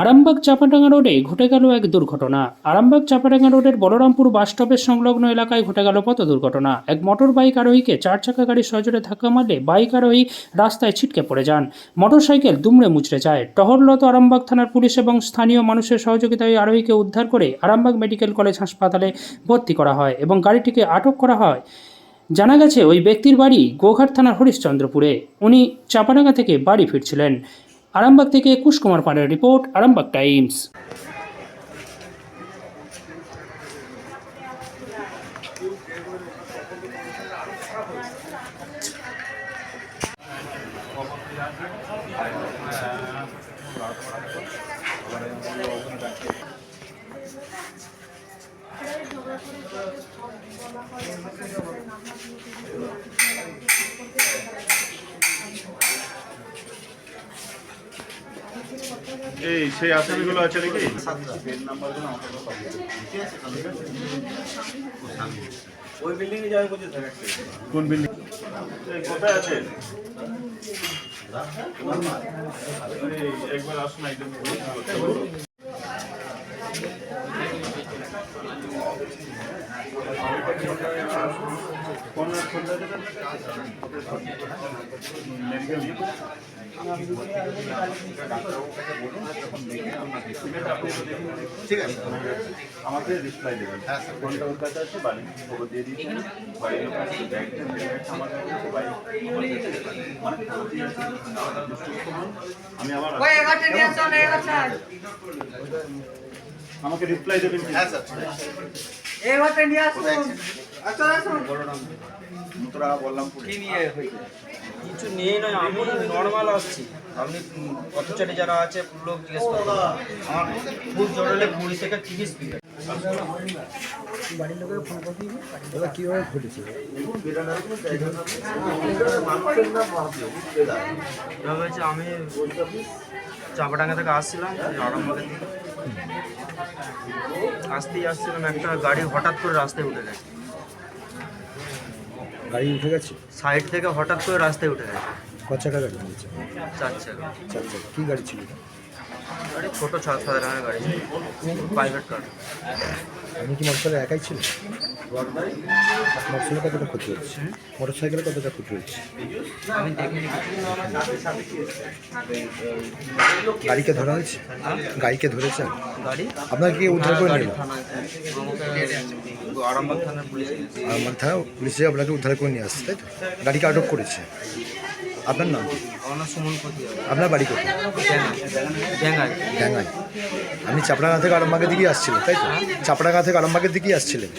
আরামবাগ চাপাডাঙ্গা রোডে ঘটে গেল এক দুর্ঘটনা। আরামবাগ চাপাডাঙ্গা রোডের বলরামপুর বাস স্টপের সংলগ্ন এলাকায় ঘটে গেল পথ দুর্ঘটনা। এক মোটর বাইক আরোহীকে চার চাকা গাড়ির সজোরে ধাক্কা মারলে বাইক আরোহী রাস্তায় ছিটকে পড়ে যান। মোটর সাইকেল দুমড়ে মুচড়ে যায়। টহরলত আরামবাগ থানার পুলিশ এবং স্থানীয় মানুষের সহযোগিতায় আরোহীকে উদ্ধার করে আরামবাগ মেডিকেল কলেজ হাসপাতালে ভর্তি করা হয় এবং গাড়িটিকে আটক করা হয়। জানা গেছে, ওই ব্যক্তির বাড়ি গোঘাট থানার হরিশ্চন্দ্রপুরে। উনি চাপাডাঙ্গা থেকে বাড়ি ফিরছিলেন। আরামবাগ থেকে একুশ কুমার পাড়ের রিপোর্ট আরামবাগ টাইমস এই সেই আসামিগুলো আছে নাকি? ওই বিল্ডিং? যাবে বলছে কোন বিল্ডিং কোথায় আছে? একবার আসুন একদম কোন কোন জায়গাটা? মেডিকেল ঠিক আছে। আমাকে রিপ্লাই দেবেন। হ্যাঁ স্যার কোনটা ওর কাছে আছে? বাড়ি খবর দিয়ে দিয়েছি। বাড়ির লোক আছে ব্যাগ আমার আছে। আমি আবার আমাকে রিপ্লাই দেবেন হ্যাঁ স্যার। এগারোটা নিয়ে আসুন। আসুন। আসুন মুতরা বললাম কি নিয়ে হয়েছে? কিছু নিয়ে নয় আমি নর্মাল আসছি। আপনি পথচারী যারা আছে লোক জিজ্ঞেস করুন। আমার খুব জোর হলে কুড়ি থেকে তিরিশ হচ্ছে আমি চাপাডাঙ্গা থেকে আসছিলাম দিকে আসতেই আসছিলাম একটা গাড়ি হঠাৎ করে রাস্তায় উঠে গেছে। গাড়ি উঠে গেছে? সাইড থেকে হঠাৎ করে রাস্তায় উঠে গেছে। ক চাকা গাড়ি নিয়েছে চার চাকা। চার চাকা। কী গাড়ি ছিল এটা? গাড়ি ছোটো ছাত্র হাজার গাড়ি গাড়ি প্রাইভেট কার আমি কি মানুষের একাই ছিলেন মোটরসাইকেল কতটা ক্ষতি হচ্ছে? মোটরসাইকেলে কতটা ক্ষতি হচ্ছে? আমি দেখিনি গাড়িকে ধরা হয়েছে? গাড়িকে ধরেছে? গাড়ি? আপনাকে কি উদ্ধার করে গাড়ি নিল আরামবাগ থানার থানা পুলিশে আপনাকে উদ্ধার করে নিয়ে আসছে তাই তো? গাড়িকে আটক করেছে? আপনার নাম? আমার নাম সুমন ক্ষতি আপনার বাড়ি কোথায়? ড্যাঙ্গাই আপনি চাপড়াগা থেকে আরামবাগের দিকেই আসছিলেন তাই তো? চাপড়াগা থেকে আরামবাগের দিকেই আসছিলেন?